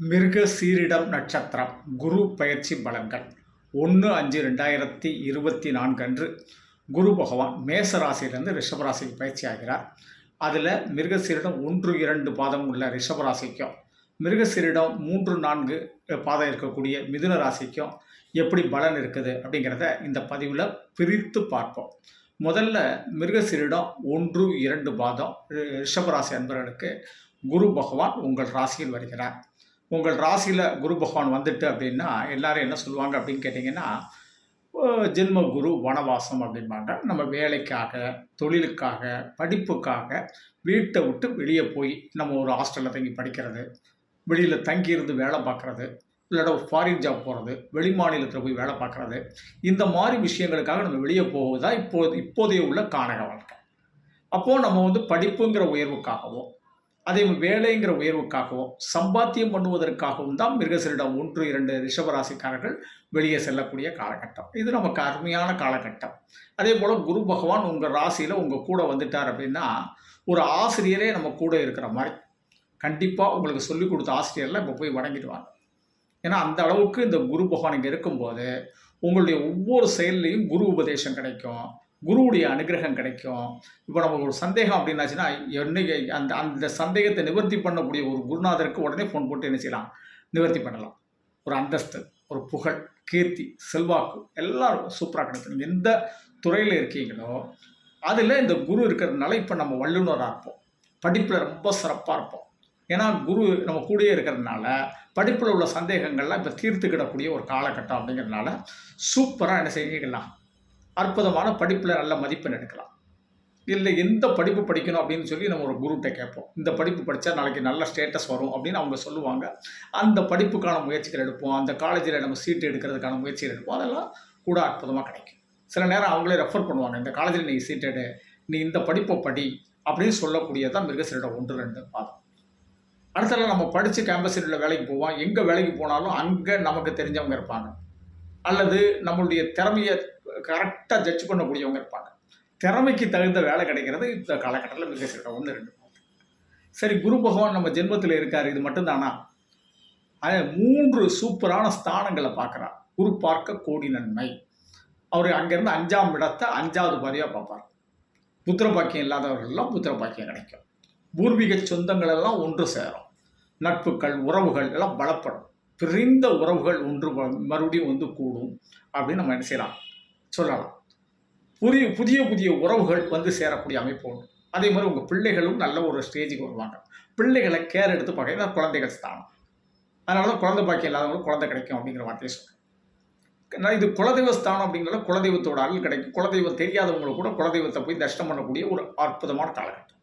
மிருக சீரிடம் நட்சத்திரம் குரு பயிற்சி பலன்கள். ஒன்று அஞ்சு ரெண்டாயிரத்தி இருபத்தி நான்கு அன்று குரு பகவான் மேச ராசியிலிருந்து ரிஷபராசிக்கு பயிற்சி ஆகிறார். அதில் மிருகசீரிடம் ஒன்று இரண்டு பாதம் உள்ள ரிஷபராசிக்கும் மிருகசீரிடம் மூன்று நான்கு பாதம் இருக்கக்கூடிய மிதுன ராசிக்கும் எப்படி பலன் இருக்குது அப்படிங்கிறத இந்த பதிவில் பிரித்து பார்ப்போம். முதல்ல மிருகசீரிடம் ஒன்று இரண்டு பாதம் ரிஷபராசி அன்பர்களுக்கு குரு பகவான் உங்கள் ராசியில் வருகிறார். உங்கள் ராசியில் குரு பகவான் வந்துட்டு அப்படின்னா எல்லாரும் என்ன சொல்லுவாங்க அப்படின்னு கேட்டிங்கன்னா ஜென்ம குரு வனவாசம் அப்படிம்பாங்க. நம்ம வேலைக்காக தொழிலுக்காக படிப்புக்காக வீட்டை விட்டு வெளியே போய் நம்ம ஒரு ஹாஸ்டலில் தங்கி படிக்கிறது வெளியில் தங்கியிருந்து வேலை பார்க்குறது இல்லாட்ட ஃபாரின் ஜாப் போகிறது வெளி மாநிலத்தில் போய் வேலை பார்க்குறது இந்த மாதிரி விஷயங்களுக்காக நம்ம வெளியே போவது இப்போது இப்போதைய உள்ள கானக வாழ்க்கை. அப்போது நம்ம வந்து படிப்புங்கிற உயர்வுக்காகவோ அதே வேலைங்கிற உயர்வுக்காகவும் சம்பாத்தியம் பண்ணுவதற்காகவும் தான் மிருகசரிடம் ஒன்று இரண்டு ரிஷபராசிக்காரர்கள் வெளியே செல்லக்கூடிய காலகட்டம். இது நமக்கு அருமையான காலகட்டம். அதே போல் குரு பகவான் உங்கள் ராசியில் உங்கள் கூட வந்துட்டார் அப்படின்னா ஒரு ஆசிரியரே நம்ம கூட இருக்கிற மாதிரி. கண்டிப்பாக உங்களுக்கு சொல்லிக் கொடுத்த ஆசிரியர்லாம் இப்போ போய் வணங்கிடுவாங்க ஏன்னா அந்த அளவுக்கு இந்த குரு பகவான் இங்கே இருக்கும்போது உங்களுடைய ஒவ்வொரு செயல்லையும் குரு உபதேசம் கிடைக்கும். குருவுடைய அனுகிரகம் கிடைக்கும். இப்போ நமக்கு ஒரு சந்தேகம் அப்படின்னாச்சுன்னா என்னைக்கு அந்த அந்த சந்தேகத்தை நிவர்த்தி பண்ணக்கூடிய ஒரு குருநாதருக்கு உடனே ஃபோன் போட்டு என்ன செய்யலாம்? நிவர்த்தி பண்ணலாம். ஒரு அந்தஸ்து ஒரு புகழ் கீர்த்தி செல்வாக்கு எல்லாரும் சூப்பராக கிடைக்கும். நீங்கள் எந்த துறையில் இருக்கீங்களோ அதில் இந்த குரு இருக்கிறதுனால இப்போ நம்ம வல்லுநராக இருப்போம். படிப்பில் ரொம்ப சிறப்பாக இருப்போம். ஏன்னா குரு நம்ம கூடயே இருக்கிறதுனால படிப்பில் உள்ள சந்தேகங்கள்லாம் இப்போ தீர்த்துக்கிடக்கூடிய ஒரு காலகட்டம் அப்படிங்கிறதுனால சூப்பராக என்ன செய்யலாம் அற்புதமான படிப்பில் நல்ல மதிப்பெண் எடுக்கலாம். இல்லை எந்த படிப்பு படிக்கணும் அப்படின்னு சொல்லி நம்ம ஒரு குருட்டை கேட்போம். இந்த படிப்பு படித்தா நாளைக்கு நல்ல ஸ்டேட்டஸ் வரும் அப்படின்னு அவங்க சொல்லுவாங்க. அந்த படிப்புக்கான முயற்சிகள் எடுப்போம். அந்த காலேஜில் நம்ம சீட்டு எடுக்கிறதுக்கான முயற்சிகள் எடுப்போம். அதெல்லாம் கூட அற்புதமாக கிடைக்கும். சில நேரம் அவங்களே ரெஃபர் பண்ணுவாங்க இந்த காலேஜில் நீ சீட் எடு நீ இந்த படிப்பை படி அப்படின்னு சொல்லக்கூடியதான் மிருகசீரிடம் ஒன்று ரெண்டு பாதம். அடுத்தல நம்ம படித்து கேம்பஸில் உள்ள வேலைக்கு போவோம். எங்கே வேலைக்கு போனாலும் அங்கே நமக்கு தெரிஞ்சவங்க இருப்பாங்க. அல்லது நம்மளுடைய திறமையை கரெக்டாக ஜட்ஜ் பண்ணக்கூடியவங்க இருப்பாங்க. திறமைக்கு தகுந்த வேலை கிடைக்கிறது இந்த காலகட்டத்தில் மிக சிறந்த ஒன்று ரெண்டு. சரி குரு பகவான் நம்ம ஜென்மத்தில் இருக்கார் இது மட்டும்தானா? அது மூன்று சூப்பரான ஸ்தானங்களை பார்க்குறார். குரு பார்க்க கோடி நன்மை. அவர் அங்கேருந்து அஞ்சாம் இடத்தை அஞ்சாவது பாதியாக பார்ப்பார். புத்திர பாக்கியம் இல்லாதவர்கள்லாம் புத்திர பாக்கியம் கிடைக்கும். பூர்வீக சொந்தங்கள் எல்லாம் ஒன்று சேரும். நட்புகள் உறவுகள் எல்லாம் பலப்படும். பிரிந்த உறவுகள் ஒன்று மறுபடியும் வந்து கூடும் அப்படின்னு நம்ம என்ன செய்யலாம்? சொல்லலாம். புதிய புதிய புதிய உறவுகள் வந்து சேரக்கூடிய அமைப்பு உண்டு. அதே மாதிரி உங்கள் பிள்ளைகளும் நல்ல ஒரு ஸ்டேஜுக்கு வருவாங்க. பிள்ளைகளை கேர் எடுத்து பார்க்க ஏன்னா குழந்தைகள் ஸ்தானம். அதனால தான் குழந்தை பாக்கியம் இல்லாதவங்களுக்கு குழந்தை கிடைக்கும் அப்படிங்கிற வார்த்தையை சொல்கிறேன் நான் இது குலதெய்வ ஸ்தானம் அப்படிங்கிறத குலதெய்வத்தோட அருள் கிடைக்கும். குலதெய்வம் தெரியாதவங்களுக்கு கூட குலதெய்வத்தை போய் தர்ஷனம் பண்ணக்கூடிய ஒரு அற்புதமான காலகட்டம்.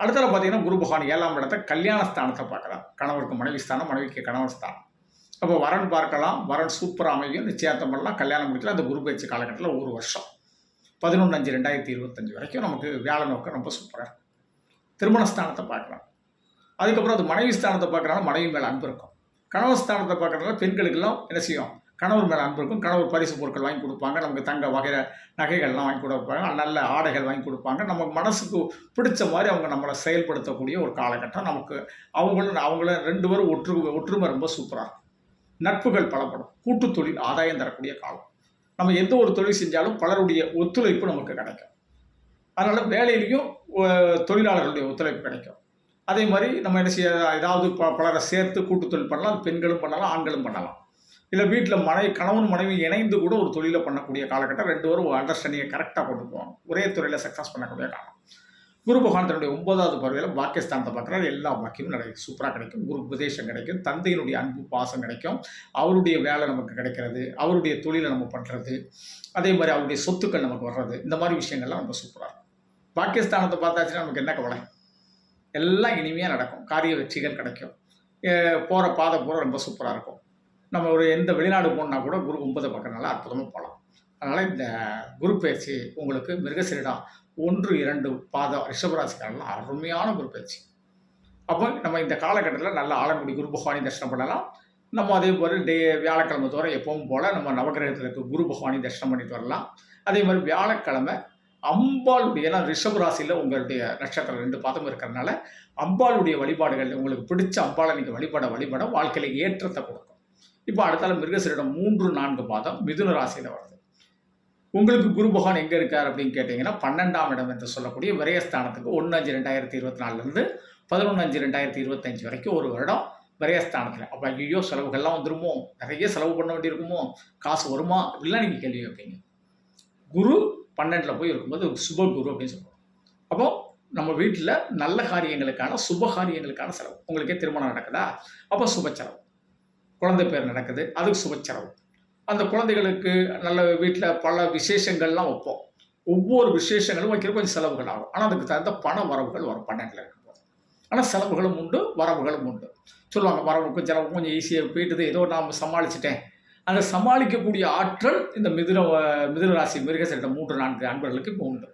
அடுத்தது பார்த்தீங்கன்னா குரு பகவான் ஏழாம் இடத்த கல்யாண ஸ்தானத்தை பார்க்குறார். கணவருக்கு மனைவி ஸ்தானம் மனைவிக்கு கணவன் ஸ்தானம். அப்போ வரன் பார்க்கலாம். வரன் சூப்பராக அமையும். நிச்சயத்தம் பண்ணலாம் கல்யாணம் முடிக்கலாம் அந்த குரு பயிற்சி காலகட்டத்தில் ஒரு வருஷம். பதினொன்று அஞ்சு ரெண்டாயிரத்தி இருபத்தஞ்சு வரைக்கும் நமக்கு வேலை நோக்கம் ரொம்ப சூப்பராக இருக்கும் திருமண ஸ்தானத்தை பார்க்கலாம். அதுக்கப்புறம் அது மனைவி ஸ்தானத்தை பார்க்குறனால மனைவி மேலே அன்பு இருக்கும். கணவர் ஸ்தானத்தை பார்க்குறதுனால பெண்களுக்கெல்லாம் என்ன செய்யும்? கணவர் மேலே அன்பு இருக்கும். கணவர் பரிசு பொருட்கள் வாங்கி கொடுப்பாங்க. நமக்கு தங்க வகை நகைகள்லாம் வாங்கி கொடுப்பாங்க. நல்ல ஆடைகள் வாங்கி கொடுப்பாங்க. நம்ம மனசுக்கு பிடிச்ச மாதிரி அவங்க நம்மளை செயல்படுத்தக்கூடிய ஒரு காலகட்டம் நமக்கு. அவங்களும் அவங்கள ரெண்டு பேரும் ஒற்று ஒற்றுமை ரொம்ப சூப்பராக இருக்கும் நட்புகள் பலப்படும். கூட்டு தொழில் ஆதாயம் தரக்கூடிய காலம். நம்ம எந்த ஒரு தொழில் செஞ்சாலும் பலருடைய ஒத்துழைப்பு நமக்கு கிடைக்கும். அதனால் வேலையிலையும் தொழிலாளர்களுடைய ஒத்துழைப்பு கிடைக்கும். அதே மாதிரி நம்ம என்ன செய்ய ஏதாவது ப பலரை சேர்த்து கூட்டு தொழில் பண்ணலாம். பெண்களும் பண்ணலாம் ஆண்களும் பண்ணலாம். இல்லை வீட்டில் மனைவி கணவன் மனைவி இணைந்து கூட ஒரு தொழிலை பண்ணக்கூடிய காலகட்டம் ரெண்டு பேரும் அண்டர்ஸ்டாண்டிங்கை கரெக்டாக கொண்டு போவாங்க ஒரே துறையில் சக்ஸஸ் பண்ணக்கூடிய காலம். குரு பகவான் தன்னுடைய ஒன்பதாவது பருவையில் பாக்கியஸ்தானத்தை பார்க்குறாரு. எல்லா பாக்கியமும் கிடைக்கும் சூப்பராக கிடைக்கும். குரு உபதேசம் கிடைக்கும். தந்தையினுடைய அன்பு பாசம் கிடைக்கும். அவருடைய வேலை நமக்கு கிடைக்கிறது. அவருடைய தொழிலை நம்ம பண்ணுறது அதே மாதிரி அவருடைய சொத்துக்கள் நமக்கு வர்றது. இந்த மாதிரி விஷயங்கள்லாம் ரொம்ப சூப்பராக இருக்கும். பாக்கியஸ்தானத்தை பார்த்தாச்சுன்னா நமக்கு என்ன கவலை? எல்லாம் இனிமையாக நடக்கும். காரிய வெற்றிகள் கிடைக்கும். போகிற பாதை பூரா ரொம்ப சூப்பராக இருக்கும். நம்ம ஒரு எந்த வெளிநாடு போகணுன்னா கூட குரு ஒன்பதை பார்க்குறதுனால அற்புதமாக போகலாம். அதனால் இந்த குரு பயிற்சி உங்களுக்கு மிருகசீரிடம் ஒன்று இரண்டு பாதம் ரிஷபராசிக்காரெல்லாம் அருமையான ஒரு பயிற்சி. அப்போ நம்ம இந்த காலகட்டத்தில் நல்ல ஆலங்குடி குரு பகவானி தரிசனம் பண்ணலாம். நம்ம அதே போல் டே வியாழக்கிழமை தோறும் எப்பவும் போல் நம்ம நவகிரகத்தில் இருக்க குரு பகவானி தரிசனம் பண்ணிட்டு வரலாம். அதே மாதிரி வியாழக்கிழமை அம்பாளுடைய ஏன்னா ரிஷப ராசியில் உங்களுடைய நட்சத்திரம் ரெண்டு பாதம் இருக்கிறதுனால அம்பாளுடைய வழிபாடுகள் உங்களுக்கு பிடிச்ச அம்பாளை நீங்கள் வழிபட வழிபட வாழ்க்கையில் ஏற்றத்தை கொடுக்கும். இப்போ அடுத்தால மிருகசரிடம் மூன்று நான்கு பாதம் மிதுன ராசியில் வரும். உங்களுக்கு குரு பகவான் எங்கே இருக்கார் அப்படின்னு கேட்டிங்கன்னா பன்னெண்டாம் இடம் என்று சொல்லக்கூடிய விரயஸ்தானத்துக்கு ஒன்று அஞ்சு ரெண்டாயிரத்தி இருபத்தி நாலுலேருந்து பதினொன்று அஞ்சு ரெண்டாயிரத்தி இருபத்தஞ்சு வரைக்கும் ஒரு வருடம் விரயஸ்தானத்தில். அப்போ ஐயோ செலவுகள்லாம் வந்துருமோ? நிறைய செலவு பண்ண வேண்டியிருக்குமோ? காசு வருமா? இப்படிலாம் நீங்கள் கேள்வி வைப்பீங்க குரு பன்னெண்டில் போய் இருக்கும்போது சுப குரு அப்படின்னு சொல்லுவோம் அப்போ நம்ம வீட்டில் நல்ல காரியங்களுக்கான சுப காரியங்களுக்கான செலவு. உங்களுக்கே திருமணம் நடக்குதா? அப்போ சுப செலவு. குழந்தை பேர் நடக்குது அதுக்கு சுப செலவு. அந்த குழந்தைகளுக்கு நல்ல வீட்டில் பல விசேஷங்கள்லாம் வைப்போம். ஒவ்வொரு விசேஷங்களும் வைக்கிற கொஞ்சம் செலவுகள் ஆகும். ஆனால் அதுக்கு தகுந்த பண வரவுகள் வரும் பன்னெண்டில் இருக்கும்போது. ஆனால் செலவுகளும் உண்டு வரவுகளும் உண்டு. சொல்லுவாங்க வரவுக்கும் செலவுக்கும் கொஞ்சம் ஈஸியாக போயிட்டுது. ஏதோ நாம் சமாளிச்சிட்டேன். அந்த சமாளிக்கக்கூடிய ஆற்றல் இந்த மிதுன மிதுன ராசி மிருகசரிட்ட மூன்று நான்கு அன்பர்களுக்கு இப்போ உண்டு.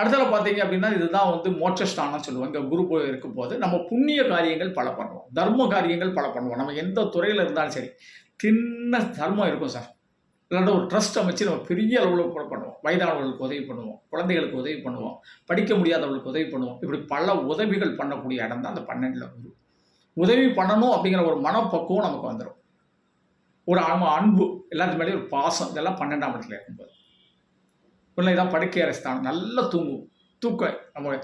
அடுத்தது பார்த்தீங்க அப்படின்னா இதுதான் வந்து மோட்சஸ்தானம் சொல்லுவோம். இங்கே குரு இருக்கும் போது நம்ம புண்ணிய காரியங்கள் பல பண்ணுவோம். தர்ம காரியங்கள் பல பண்ணுவோம். நம்ம எந்த துறையில் இருந்தாலும் சரி. தின்ன தர்மம் இருக்கும் சார். இல்லாட்ட ஒரு ட்ரஸ்ட் அமைச்சு நம்ம பெரிய அளவில் கூட பண்ணுவோம். வயதானவர்களுக்கு உதவி பண்ணுவோம். குழந்தைகளுக்கு உதவி பண்ணுவோம். படிக்க முடியாதவர்களுக்கு உதவி பண்ணுவோம். இப்படி பல உதவிகள் பண்ணக்கூடிய இடம் தான் அந்த பன்னெண்டில் குரு. உதவி பண்ணணும் அப்படிங்கிற ஒரு மனப்பக்குவம் நமக்கு வந்துடும் ஒரு ஆமா அன்பு எல்லாத்து மேலேயும் ஒரு பாசம் இதெல்லாம் பன்னெண்டாம் இடத்துல இருக்கும்போது. பிள்ளை தான் படுக்கை அரஸ்தானம் நல்லா தூங்கும். தூக்கம் நம்ம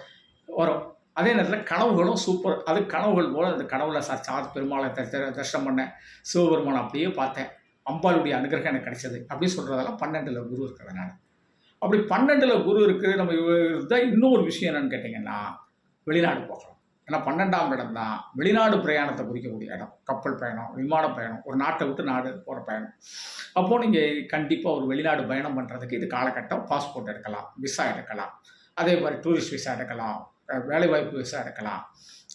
வரும். அதே நேரத்தில் கனவுகளும் சூப்பர் அது கனவுகள் போல் அந்த கனவுல சார் சார் பெருமாளை த- தரிசனம் பண்ணேன். சிவபெருமானை அப்படியே பார்த்தேன். அம்பாளுடைய அனுகிரகம் எனக்கு கிடைச்சது. அப்படின்னு சொல்கிறதெல்லாம் பன்னெண்டில் குரு இருக்கிறதுனால அப்படி பன்னெண்டில் குரு இருக்குது நம்ம இருந்தால் இன்னொரு விஷயம் என்னென்னு கேட்டிங்கன்னா வெளிநாடு போகலாம் ஏன்னா பன்னெண்டாம் இடம் தான். வெளிநாடு பிரயாணத்தை குறிக்கக்கூடிய இடம். கப்பல் பயணம் விமான பயணம் ஒரு நாட்டை விட்டு நாடு போகிற பயணம். அப்போது நீங்கள் கண்டிப்பாக ஒரு வெளிநாடு பயணம் பண்ணுறதுக்கு இது காலகட்டம். பாஸ்போர்ட் எடுக்கலாம் விசா எடுக்கலாம். அதே மாதிரி டூரிஸ்ட் விசா எடுக்கலாம். வேலைவாய்ப்பு விசா எடுக்கலாம்.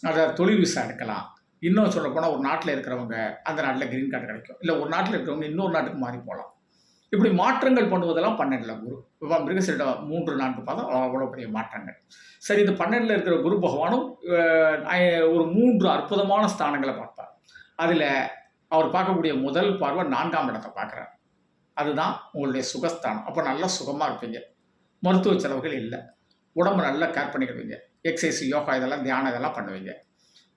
அதாவது தொழில் விசா எடுக்கலாம். இன்னும் சொல்ல போனால் ஒரு நாட்டில் இருக்கிறவங்க அந்த நாட்டில் கிரீன் கார்டு கிடைக்கும். இல்லை ஒரு நாட்டில் இருக்கிறவங்க இன்னொரு நாட்டுக்கு மாறி போகலாம் இப்படி மாற்றங்கள் பண்ணுவதெல்லாம் பன்னெண்டில் குரு. மிருகசீட மூன்று நான்கு பாதம் அவ்வளோ பெரிய மாற்றங்கள். சரி இந்த பன்னெண்டில் இருக்கிற குரு பகவானும் ஒரு மூன்று அற்புதமான ஸ்தானங்களை பார்ப்பார். அதில் அவர் பார்க்கக்கூடிய முதல் பார்வை நான்காம் இடத்தை பார்க்குறார். அதுதான் உங்களுடைய சுகஸ்தானம். அப்போ நல்லா சுகமாக இருப்பீங்க. மருத்துவ செலவுகள் இல்லை. உடம்பு நல்லா கேர் பண்ணிக்கிடுவீங்க. எக்ஸசைஸ் யோகா இதெல்லாம் தியானம் இதெல்லாம் பண்ணுவீங்க.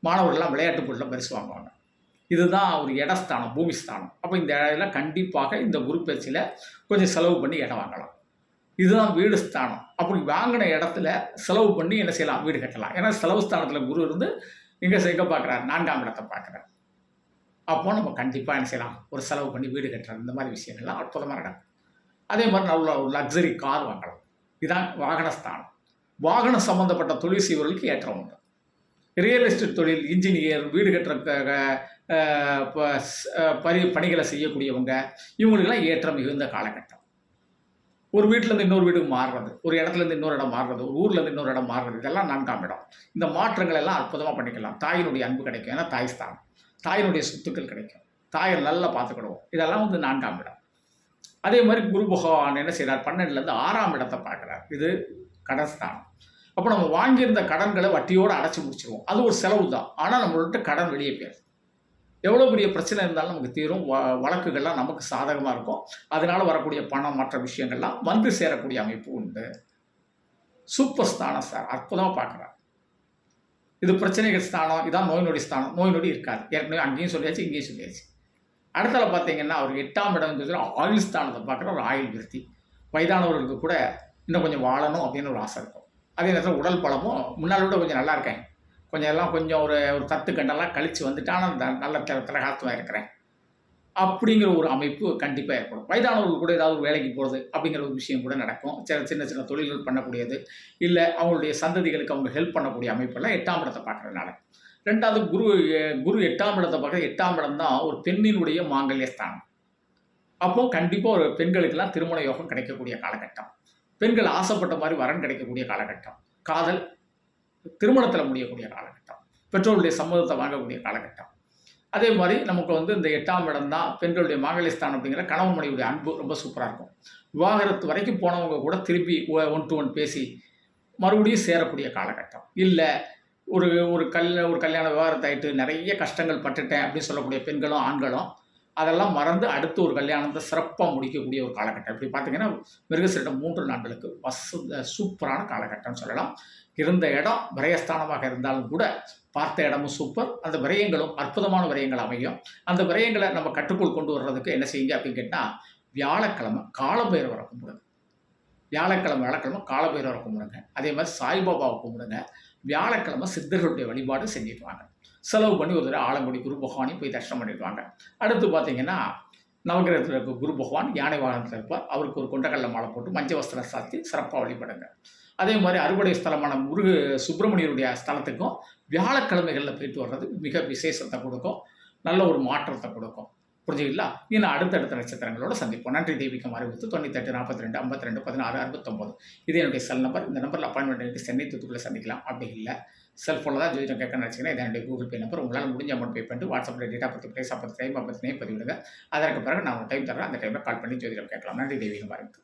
மாணவர்கள்லாம் விளையாட்டு பொருளில் பரிசு வாங்குவாங்க. இதுதான் ஒரு இடஸ்தானம் பூமிஸ்தானம். அப்போ இந்த இடம் கண்டிப்பாக இந்த குரு பயிற்சியில் கொஞ்சம் செலவு பண்ணி இடம் வாங்கலாம். இதுதான் வீடு ஸ்தானம். அப்படி வாங்கின இடத்துல செலவு பண்ணி என்ன செய்யலாம்? வீடு கட்டலாம். ஏன்னா செலவு ஸ்தானத்தில் குரு இருந்து இங்கே எங்கே பார்க்குறாரு. நான்காம் இடத்தை பார்க்குறாரு. அப்போ நம்ம கண்டிப்பாக என்ன செய்யலாம்? ஒரு செலவு பண்ணி வீடு கட்டுறது இந்த மாதிரி விஷயங்கள்லாம் அற்புதமாக நடக்கும். அதே மாதிரி நல்ல ஒரு லக்ஸரி கார் வாங்கலாம். இதுதான் வாகனஸ்தானம். வாகனம் சம்மந்தப்பட்ட தொழில் செய்வர்களுக்கு ஏற்றம் உண்டு. ரியல் எஸ்டேட் தொழில் இன்ஜினியர் வீடு கட்டுற பரி பணிகளை செய்யக்கூடியவங்க இவங்களுக்கெல்லாம் ஏற்றம் மிகுந்த காலகட்டம். ஒரு வீட்டிலேருந்து இன்னொரு வீடு மாறுறது ஒரு இடத்துலேருந்து இன்னொரு இடம் மாறுறது ஒரு ஊர்லேருந்து இன்னொரு இடம் மாறுறது இதெல்லாம் நான்காம் இடம் இந்த மாற்றங்கள் எல்லாம் அற்புதமாக பண்ணிக்கலாம். தாயினுடைய அன்பு கிடைக்கும். ஏன்னா தாய் ஸ்தானம். தாயினுடைய சொத்துக்கள் கிடைக்கும். தாயை நல்லா பார்த்துக்கிடுவோம். இதெல்லாம் வந்து நான்காம் இடம் அதே மாதிரி குரு பகவான் என்ன செய்கிறார் பன்னெண்டுலேருந்து ஆறாம் இடத்தை பார்க்குறார். இது கடன்ஸ்தானம் அப்போ நம்ம வாங்கியிருந்த கடன்களை வட்டியோடு அடைச்சி முடிச்சிருவோம். அது ஒரு செலவு தான் ஆனால் நம்மள்ட்ட கடன் வெளியே போயிடும் எவ்வளோ பெரிய பிரச்சனை இருந்தாலும் நமக்கு தீரும். வ வழக்குகள்லாம் நமக்கு சாதகமாக இருக்கும். அதனால் வரக்கூடிய பணம் மற்ற விஷயங்கள்லாம் வந்து சேரக்கூடிய அமைப்பு உண்டு. சூப்பர் ஸ்தானம் சார். அற்புதமாக பார்க்குறாரு இது பிரச்சனைகள் ஸ்தானம் இதான் நோய் நொடி ஸ்தானம். நோய் நொடி இருக்காது. ஏற்கனவே அங்கேயும் சொல்லியாச்சு இங்கேயும் சொல்லியாச்சு. அடுத்தல பார்த்தீங்கன்னா அவர் எட்டாம் இடம் சொல்லி ஆயுள் ஸ்தானத்தை பார்க்குற ஒரு ஆயுள் விருத்தி. வயதானவர்களுக்கு கூட இன்னும் கொஞ்சம் வாழணும் அப்படின்னு ஒரு ஆசை இருக்கும். அதே நேரத்தில் உடல் பலமும் முன்னால் விட கொஞ்சம் நல்லா இருக்கேன். கொஞ்சம் எல்லாம் கொஞ்சம் ஒரு ஒரு தத்து கண்டெல்லாம் கழித்து வந்துட்டான நல்ல திற திரகாத்தமாக இருக்கிறேன். அப்படிங்கிற ஒரு அமைப்பு கண்டிப்பாக ஏற்படும். வயதானவர்கள் கூட ஏதாவது ஒரு வேலைக்கு போகிறது அப்படிங்கிற ஒரு விஷயம் கூட நடக்கும். சில சின்ன சின்ன தொழில்கள் பண்ணக்கூடியது. இல்லை அவங்களுடைய சந்ததிகளுக்கு அவங்க ஹெல்ப் பண்ணக்கூடிய அமைப்பெல்லாம் எட்டாம் இடத்தை பார்க்குறதுனால. ரெண்டாவது குரு குரு எட்டாம் இடத்தை பார்க்க எட்டாம் இடம் தான் ஒரு பெண்ணினுடைய மாங்கல்ய ஸ்தானம். அப்போது கண்டிப்பாக ஒரு பெண்களுக்கெல்லாம் திருமண யோகம் கிடைக்கக்கூடிய காலகட்டம். பெண்கள் ஆசைப்பட்ட மாதிரி வரன் கிடைக்கக்கூடிய காலகட்டம். காதல் திருமணத்தில் முடியக்கூடிய காலகட்டம். பெற்றோருடைய சம்மதத்தை வாங்கக்கூடிய காலகட்டம். அதே மாதிரி நமக்கு வந்து இந்த எட்டாம் இடம் தான் பெண்களுடைய மாங்கல்யஸ்தானம் அப்படிங்கிற கணவன் மனைவியுடைய அன்பு ரொம்ப சூப்பராக இருக்கும். விவாகரத்து வரைக்கும் போனவங்க கூட திருப்பி ஒன் டு ஒன் பேசி மறுபடியும் சேரக்கூடிய காலகட்டம். இல்லை ஒரு ஒரு கல் ஒரு கல்யாண விவகாரத்தாயிட்டு நிறைய கஷ்டங்கள் பட்டுட்டேன் அப்படின்னு சொல்லக்கூடிய பெண்களும் ஆண்களும் அதெல்லாம் மறந்து அடுத்து ஒரு கல்யாணத்தை சிறப்பாக முடிக்கக்கூடிய ஒரு காலகட்டம். இப்படி பார்த்தீங்கன்னா மிருகசீரிடம் மூன்று நாட்களுக்கு வசு சூப்பரான காலகட்டம்னு சொல்லலாம். இருந்த இடம் விரயஸ்தானமாக இருந்தாலும் கூட பார்த்த இடமும் சூப்பர். அந்த விரயங்களும் அற்புதமான விரயங்கள் அமையும். அந்த விரயங்களை நம்ம கட்டுக்குள் கொண்டு வர்றதுக்கு என்ன செய்யுங்க அப்படின்னு கேட்டால் வியாழக்கிழமை காலபைரவரை கும்பிடுங்க. வியாழக்கிழமை வியாழக்கிழமை காலபைரவரை கும்பிடுங்க. அதே மாதிரி சாய்பாபாவை கும்பிடுங்க. வியாழக்கிழமை சித்தர்களுடைய வழிபாடு செஞ்சுட்டு வாங்க செலவு பண்ணி ஒரு தடவை ஆலங்குடி குரு பகவானையும் போய் தரிசனம் பண்ணிட்டு வாங்க அடுத்து பார்த்தீங்கன்னா நவகிரகத்தில் இருக்க குரு பகவான் யானை வாகனத்தில் இருப்பார். அவருக்கு ஒரு கொண்டக்கடல மாலை போட்டு மஞ்சள் வஸ்திரம் சாத்தி சிறப்பாக வழிபடுங்க. அதே மாதிரி அறுவடை ஸ்தலமான முருகு சுப்பிரமணியருடைய ஸ்தலத்துக்கும் வியாழக்கிழமைகளில் போயிட்டு வர்றது மிக விசேஷத்தை கொடுக்கும். நல்ல ஒரு மாற்றத்தை கொடுக்கும். புரிஞ்சுங்களா இன்னும் அடுத்தடுத்த நட்சத்திரங்களோட சந்திப்போம். நன்றி தெய்வீகம் அறிவித்து தொண்ணூத்தெட்டு நாற்பத்தி ரெண்டு ஐம்பத்தி ரெண்டு பதினாறு அறுபத்தொம்போது. இது என்னுடைய செல் நம்பர் இந்த நம்பரில் அப்பாயின்மெண்ட் எடுத்து சென்னை தூத்துக்குள்ள சந்திக்கலாம். அப்படி இல்லை. செல்ஃபோனில் தான் ஜோதிடம் கேட்க நினச்சிங்கன்னா இது என்னுடைய கூகுள் பே நம்பர் உங்களால் முடிஞ்ச அமௌண்ட் பே பண்ணிட்டு வாட்ஸ்அப்பில் டேட்டா பற்றி பிளேஸ் பற்றி டைம் பற்றி பதிவிடுங்க. அதற்கு பிறகு நான் ஒரு டைம் தரேன் அந்த டைமில் கால் பண்ணி ஜோதிடம் கேட்கலாம். நன்றி தெய்வீகம் அறிவித்து